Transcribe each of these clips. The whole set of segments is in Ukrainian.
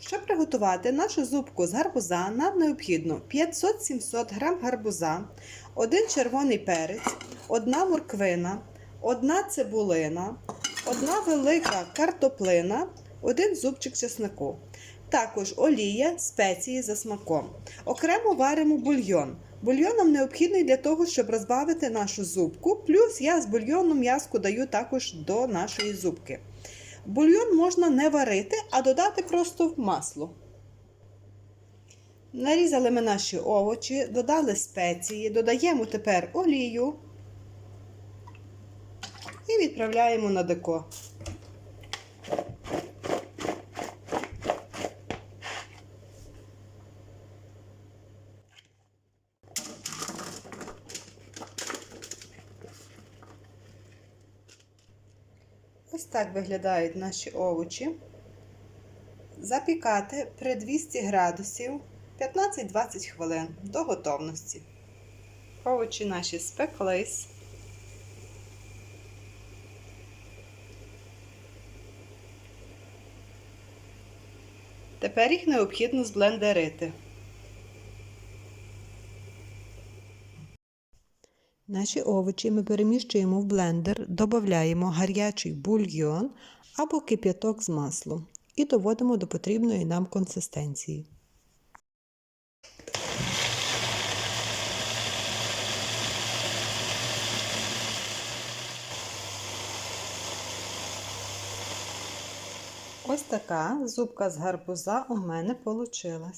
Щоб приготувати нашу зубку з гарбуза, нам необхідно 500-700 г гарбуза, один червоний перець, одна морквина, одна цибулина, одна велика картоплина, один зубчик чеснику. Також олія, спеції за смаком. Окремо варимо бульйон. Бульйон нам необхідний для того, щоб розбавити нашу зубку. Плюс я з бульйону м'язку даю також до нашої зубки. Бульйон можна не варити, а додати просто в масло. Нарізали ми наші овочі, додали спеції, додаємо тепер олію і відправляємо на деко. Ось так виглядають наші овочі. Запікати при 200 градусів 15-20 хвилин до готовності. Овочі наші спеклись. Тепер їх необхідно зблендерити. Наші овочі ми переміщуємо в блендер, додаємо гарячий бульйон або кип'яток з маслом і доводимо до потрібної нам консистенції. Ось така зубка з гарбуза у мене вийшла.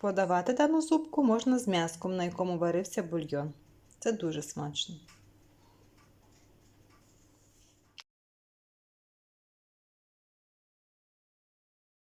Подавати дану зубку можна з м'язком, на якому варився бульйон. Це дуже смачно.